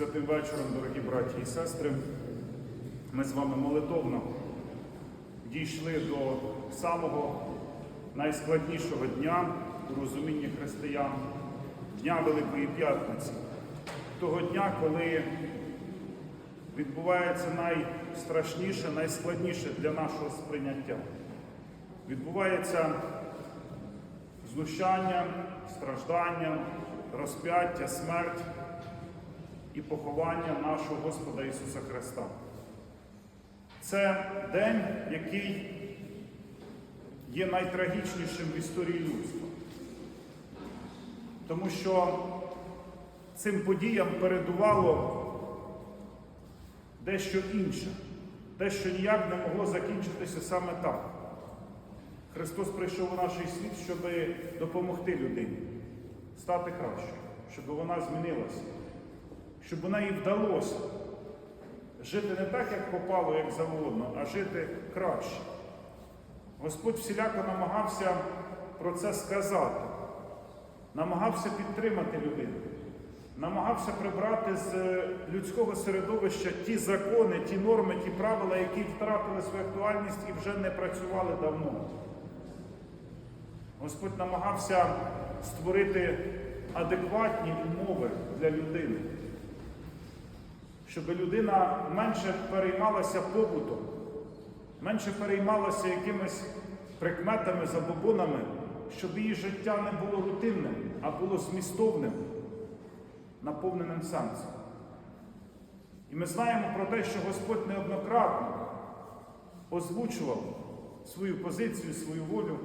Святим вечором, дорогі браті і сестри, ми з вами молитовно дійшли до самого найскладнішого дня у розумінні християн, Дня Великої П'ятниці, того дня, коли відбувається найстрашніше, найскладніше для нашого сприйняття. Відбувається знущання, страждання, розп'яття, смерть і поховання нашого Господа Ісуса Христа. Це день, який є найтрагічнішим в історії людства. Тому що цим подіям передувало дещо інше, те, що ніяк не могло закінчитися саме так. Христос прийшов у наш світ, щоб допомогти людині стати кращою, щоб вона змінилася щоб у неї вдалося жити не так, як попало, як завгодно, а жити краще. Господь всіляко намагався про це сказати, намагався підтримати людину, намагався прибрати з людського середовища ті закони, ті норми, ті правила, які втратили свою актуальність і вже не працювали давно. Господь намагався створити адекватні умови для людини щоб людина менше переймалася побутом, менше переймалася якимись прикметами, забобонами, щоб її життя не було рутинним, а було змістовним, наповненим сенсом. І ми знаємо про те, що Господь неоднократно озвучував свою позицію, свою волю,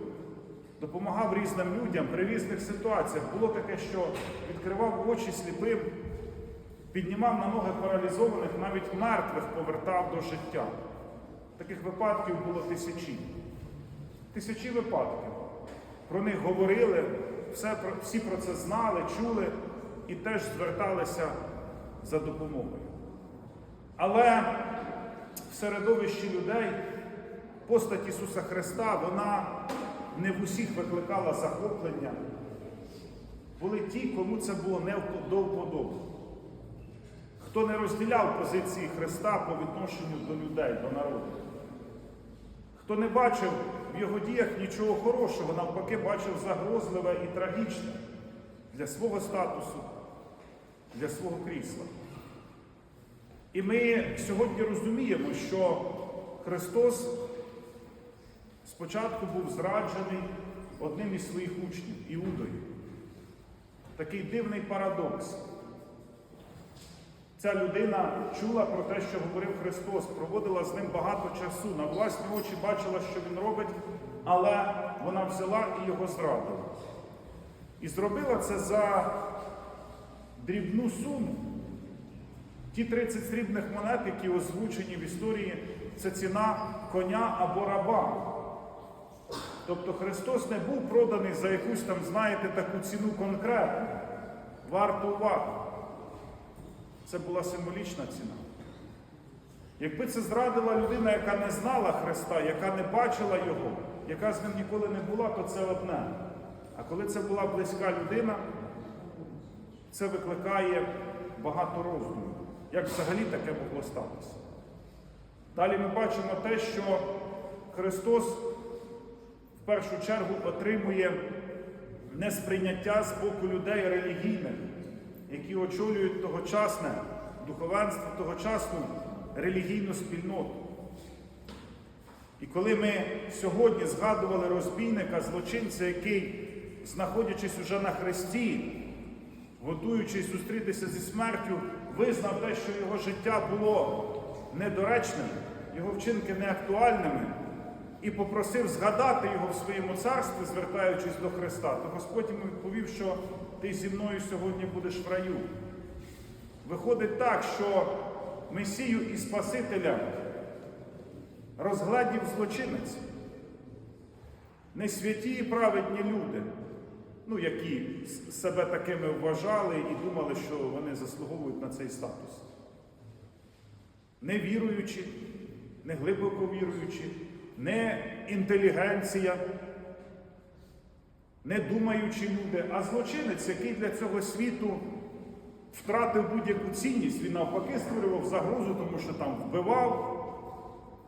допомагав різним людям при різних ситуаціях. Було таке, що відкривав очі сліпим піднімав на ноги паралізованих, навіть мертвих повертав до життя. Таких випадків було тисячі. Тисячі випадків. Про них говорили, все, всі про це знали, чули і теж зверталися за допомогою. Але в середовищі людей постать Ісуса Христа, вона не в усіх викликала захоплення. Були ті, кому це було не до вподоби хто не розділяв позиції Христа по відношенню до людей, до народу, хто не бачив в його діях нічого хорошого, навпаки, бачив загрозливе і трагічне для свого статусу, для свого крісла. І ми сьогодні розуміємо, що Христос спочатку був зраджений одним із своїх учнів Іудою. Такий дивний парадокс. Ця людина чула про те, що говорив Христос, проводила з ним багато часу, на власні очі бачила, що він робить, але вона взяла і його зрадила. І зробила це за дрібну суму. Ті 30 срібних монет, які озвучені в історії, це ціна коня або раба. Тобто Христос не був проданий за якусь там, знаєте, таку ціну конкретну, варту уваги. Це була символічна ціна. Якби це зрадила людина, яка не знала Христа, яка не бачила Його, яка з ним ніколи не була, то це одне. А коли це була близька людина, це викликає багато роздумів. Як взагалі таке могло статися? Далі ми бачимо те, що Христос в першу чергу отримує несприйняття з боку людей релігійних які очолюють тогочасне духовенство, тогочасну релігійну спільноту. І коли ми сьогодні згадували розбійника, злочинця, який, знаходячись уже на хресті, готуючись зустрітися зі смертю, визнав те, що його життя було недоречним, його вчинки неактуальними, і попросив згадати його в своєму царстві, звертаючись до Христа, то Господь йому відповів, що ти зі мною сьогодні будеш в раю. Виходить так, що Месію і Спасителя розгладів злочинець. Не святі і праведні люди, ну, які себе такими вважали і думали, що вони заслуговують на цей статус. Не віруючі, не глибоко віруючі, не інтелігенція не думаючі люди, а злочинець, який для цього світу втратив будь-яку цінність, він навпаки створював загрозу, тому що там вбивав,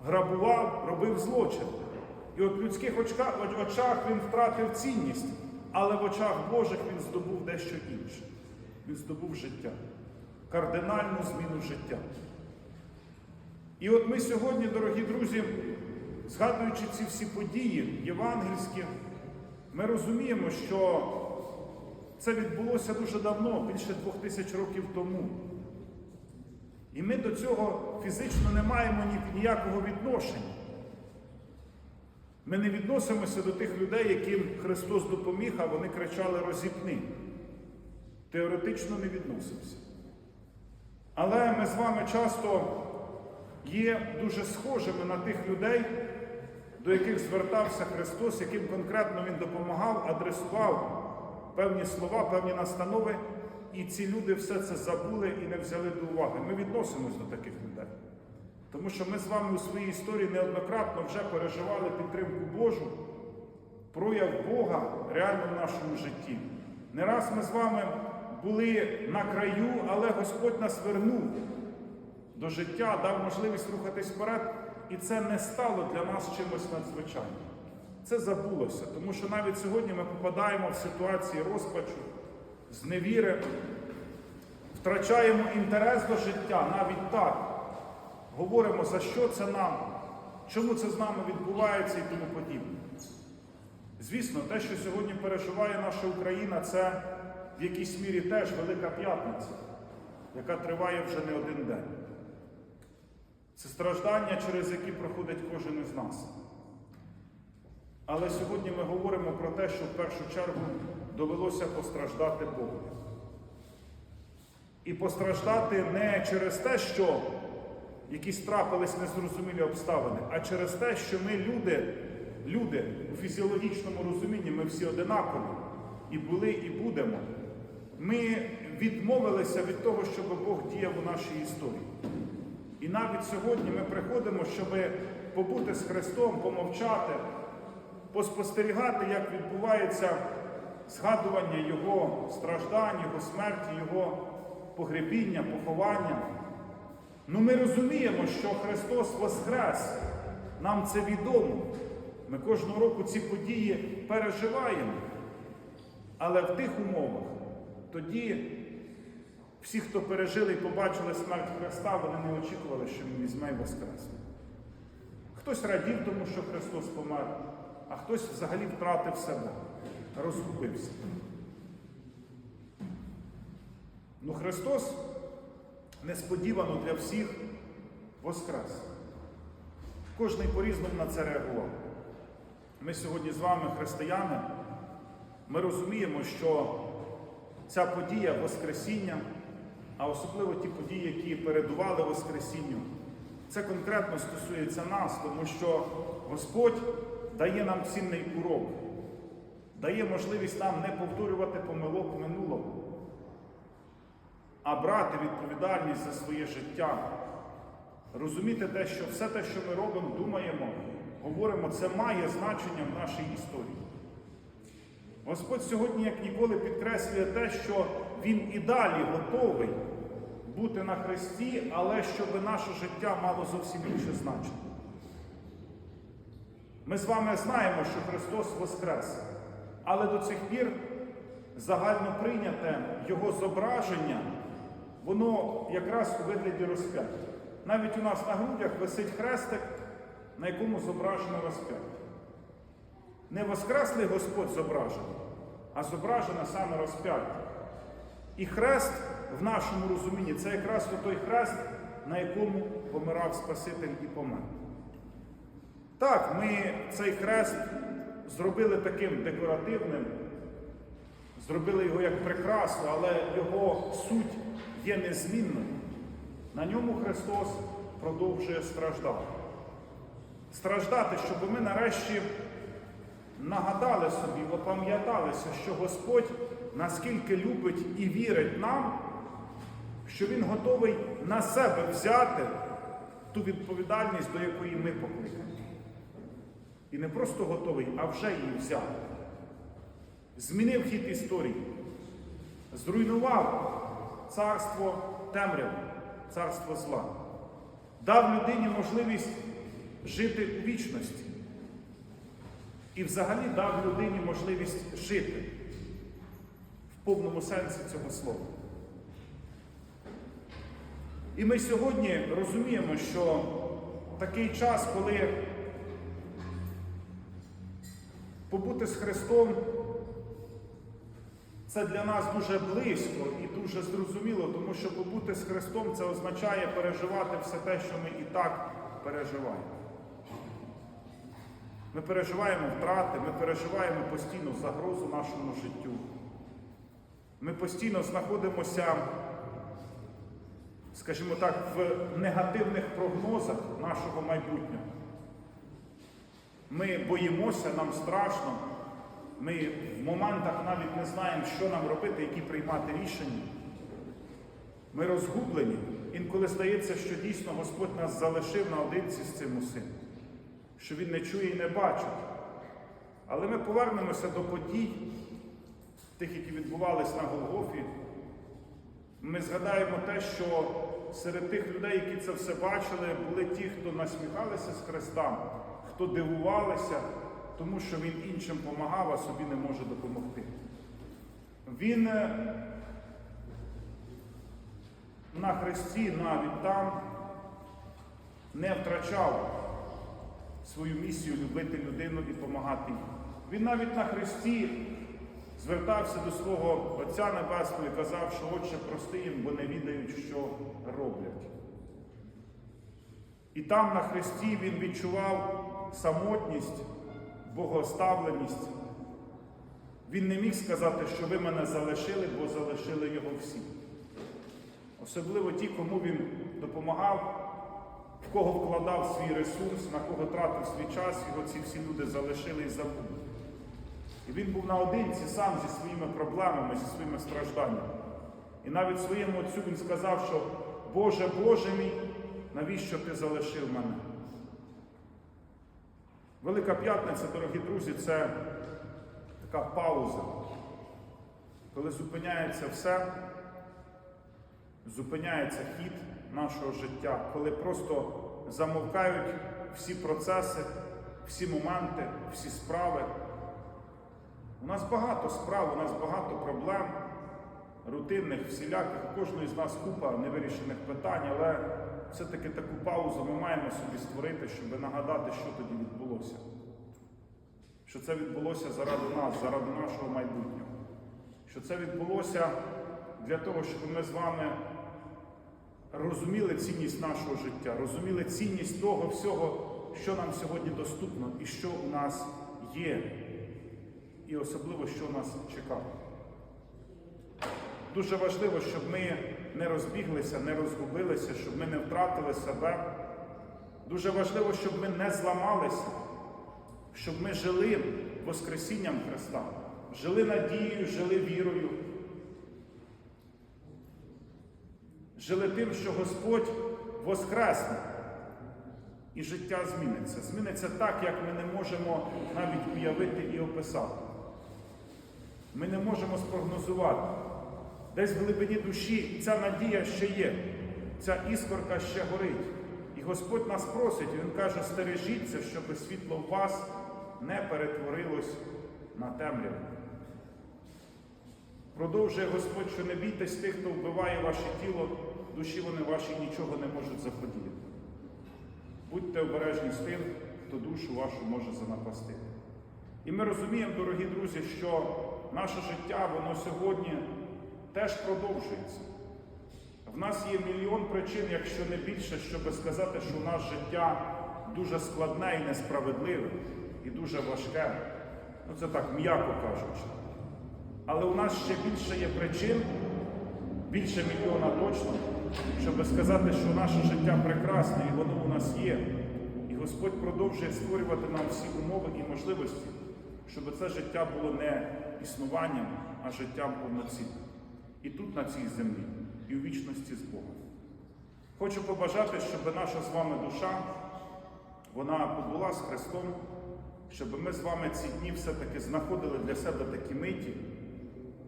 грабував, робив злочин. І от в людських очах він втратив цінність, але в очах Божих він здобув дещо інше. Він здобув життя, кардинальну зміну життя. І от ми сьогодні, дорогі друзі, згадуючи ці всі події євангельські, ми розуміємо, що це відбулося дуже давно, більше двох тисяч років тому. І ми до цього фізично не маємо ніякого відношення. Ми не відносимося до тих людей, яким Христос допоміг, а вони кричали розіпни. Теоретично не відносимося. Але ми з вами часто є дуже схожими на тих людей, до яких звертався Христос, яким конкретно Він допомагав, адресував певні слова, певні настанови, і ці люди все це забули і не взяли до уваги. Ми відносимось до таких людей. Тому що ми з вами у своїй історії неоднократно вже переживали підтримку Божу, прояв Бога реально в нашому житті. Не раз ми з вами були на краю, але Господь нас вернув до життя, дав можливість рухатись вперед, і це не стало для нас чимось надзвичайним. Це забулося, тому що навіть сьогодні ми попадаємо в ситуації розпачу, зневіри, втрачаємо інтерес до життя навіть так. Говоримо, за що це нам, чому це з нами відбувається і тому подібне. Звісно, те, що сьогодні переживає наша Україна, це в якійсь мірі теж Велика П'ятниця, яка триває вже не один день. Це страждання, через які проходить кожен із нас. Але сьогодні ми говоримо про те, що в першу чергу довелося постраждати Богу. І постраждати не через те, що якісь трапились незрозумілі обставини, а через те, що ми люди, люди у фізіологічному розумінні, ми всі одинакові, і були, і будемо. Ми відмовилися від того, щоб Бог діяв у нашій історії. І навіть сьогодні ми приходимо, щоб побути з Христом, помовчати, поспостерігати, як відбувається згадування Його страждань, Його смерті, Його погребіння, поховання. Ну ми розуміємо, що Христос Воскрес, нам це відомо. Ми кожного року ці події переживаємо. Але в тих умовах тоді всі, хто пережили і побачили смерть Христа, вони не очікували, що Він візьме і воскресне. Хтось радів тому, що Христос помер, а хтось взагалі втратив себе, розгубився. Ну Христос несподівано для всіх воскрес. Кожний по-різному на це реагував. Ми сьогодні з вами, християни, ми розуміємо, що ця подія Воскресіння, а особливо ті події, які передували Воскресінню, це конкретно стосується нас, тому що Господь дає нам цінний урок, дає можливість нам не повторювати помилок минулого, а брати відповідальність за своє життя, розуміти те, що все те, що ми робимо, думаємо, говоримо, це має значення в нашій історії. Господь сьогодні, як ніколи, підкреслює те, що Він і далі готовий бути на Христі, але щоб наше життя мало зовсім інше значення. Ми з вами знаємо, що Христос Воскрес, але до цих пір загально прийняте Його зображення, воно якраз у вигляді розп'яття. Навіть у нас на грудях висить хрестик, на якому зображено розп'яття. Не Воскреслий Господь зображений, а зображено саме розп'яття. І хрест в нашому розумінні це якраз той хрест, на якому помирав Спаситель і помер. Так, ми цей хрест зробили таким декоративним, зробили його як прикрасу, але його суть є незмінною. На ньому Христос продовжує страждати. Страждати, щоб ми нарешті нагадали собі, опам'яталися, що Господь наскільки любить і вірить нам, що Він готовий на себе взяти ту відповідальність, до якої ми покликані. І не просто готовий, а вже її взяв. Змінив хід історії, зруйнував царство темряви, царство зла. Дав людині можливість жити у вічності. І взагалі дав людині можливість жити повному сенсі цього слова. І ми сьогодні розуміємо, що такий час, коли побути з Христом, це для нас дуже близько і дуже зрозуміло, тому що побути з Христом це означає переживати все те, що ми і так переживаємо. Ми переживаємо втрати, ми переживаємо постійно загрозу нашому життю. Ми постійно знаходимося, скажімо так, в негативних прогнозах нашого майбутнього. Ми боїмося, нам страшно. Ми в моментах навіть не знаємо, що нам робити, які приймати рішення. Ми розгублені. Інколи здається, що дійсно Господь нас залишив наодинці з цим усім, що Він не чує і не бачить. Але ми повернемося до подій, тих, які відбувались на Голгофі. Ми згадаємо те, що серед тих людей, які це все бачили, були ті, хто насміхалися з Христа, хто дивувалися, тому що Він іншим помагав, а собі не може допомогти. Він е, на Христі навіть там не втрачав свою місію любити людину і допомагати їй. Він навіть на Христі звертався до свого Отця Небесного і казав, що Отче прости їм, бо не відають, що роблять. І там на Христі він відчував самотність, богоставленість. Він не міг сказати, що ви мене залишили, бо залишили його всі. Особливо ті, кому він допомагав, в кого вкладав свій ресурс, на кого тратив свій час, його ці всі люди залишили і забули. І він був наодинці сам зі своїми проблемами, зі своїми стражданнями. І навіть своєму отцю він сказав, що Боже, Боже мій, навіщо ти залишив мене? Велика п'ятниця, дорогі друзі, це така пауза, коли зупиняється все, зупиняється хід нашого життя, коли просто замовкають всі процеси, всі моменти, всі справи. У нас багато справ, у нас багато проблем, рутинних, всіляких, у кожної з нас купа невирішених питань, але все-таки таку паузу ми маємо собі створити, щоб нагадати, що тоді відбулося. Що це відбулося заради нас, заради нашого майбутнього. Що це відбулося для того, щоб ми з вами розуміли цінність нашого життя, розуміли цінність того всього, що нам сьогодні доступно і що у нас є і особливо, що нас чекає. Дуже важливо, щоб ми не розбіглися, не розгубилися, щоб ми не втратили себе. Дуже важливо, щоб ми не зламалися, щоб ми жили Воскресінням Христа, жили надією, жили вірою, жили тим, що Господь воскресне. І життя зміниться. Зміниться так, як ми не можемо навіть уявити і описати. Ми не можемо спрогнозувати. Десь в глибині душі ця надія ще є, ця іскорка ще горить. І Господь нас просить, і Він каже, стережіться, щоб світло в вас не перетворилось на темряву. Продовжує Господь, що не бійтесь тих, хто вбиває ваше тіло, душі вони ваші нічого не можуть заподіяти. Будьте обережні з тим, хто душу вашу може занапастити. І ми розуміємо, дорогі друзі, що наше життя, воно сьогодні теж продовжується. В нас є мільйон причин, якщо не більше, щоб сказати, що у нас життя дуже складне і несправедливе, і дуже важке. Ну це так м'яко кажучи. Але у нас ще більше є причин, більше мільйона точно, щоб сказати, що наше життя прекрасне і воно у нас є. І Господь продовжує створювати нам всі умови і можливості, щоб це життя було не існуванням, а життям повноцінним. І тут, на цій землі, і у вічності з Богом. Хочу побажати, щоб наша з вами душа, вона побула з Христом, щоб ми з вами ці дні все-таки знаходили для себе такі миті,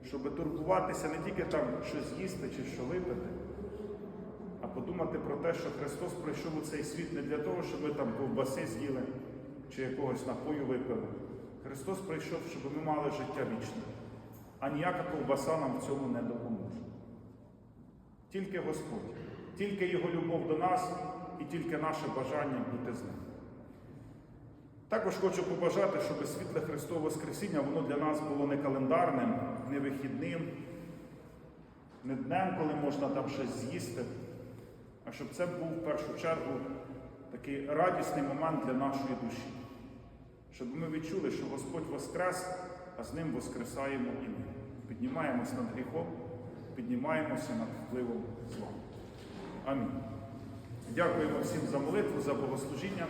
щоб турбуватися не тільки там щось з'їсти чи що випити, а подумати про те, що Христос прийшов у цей світ не для того, щоб ми там ковбаси з'їли чи якогось напою випили. Христос прийшов, щоб ми мали життя вічне, а ніяка ковбаса нам в цьому не допоможе. Тільки Господь, тільки Його любов до нас і тільки наше бажання бути з ним. Також хочу побажати, щоб світле Христове Воскресіння воно для нас було не календарним, не вихідним, не днем, коли можна там щось з'їсти, а щоб це був в першу чергу такий радісний момент для нашої душі. Щоб ми відчули, що Господь Воскрес, а з ним воскресаємо і ми. Піднімаємось над гріхом, піднімаємося над впливом зла. Амінь. Дякуємо всім за молитву, за богослужіння.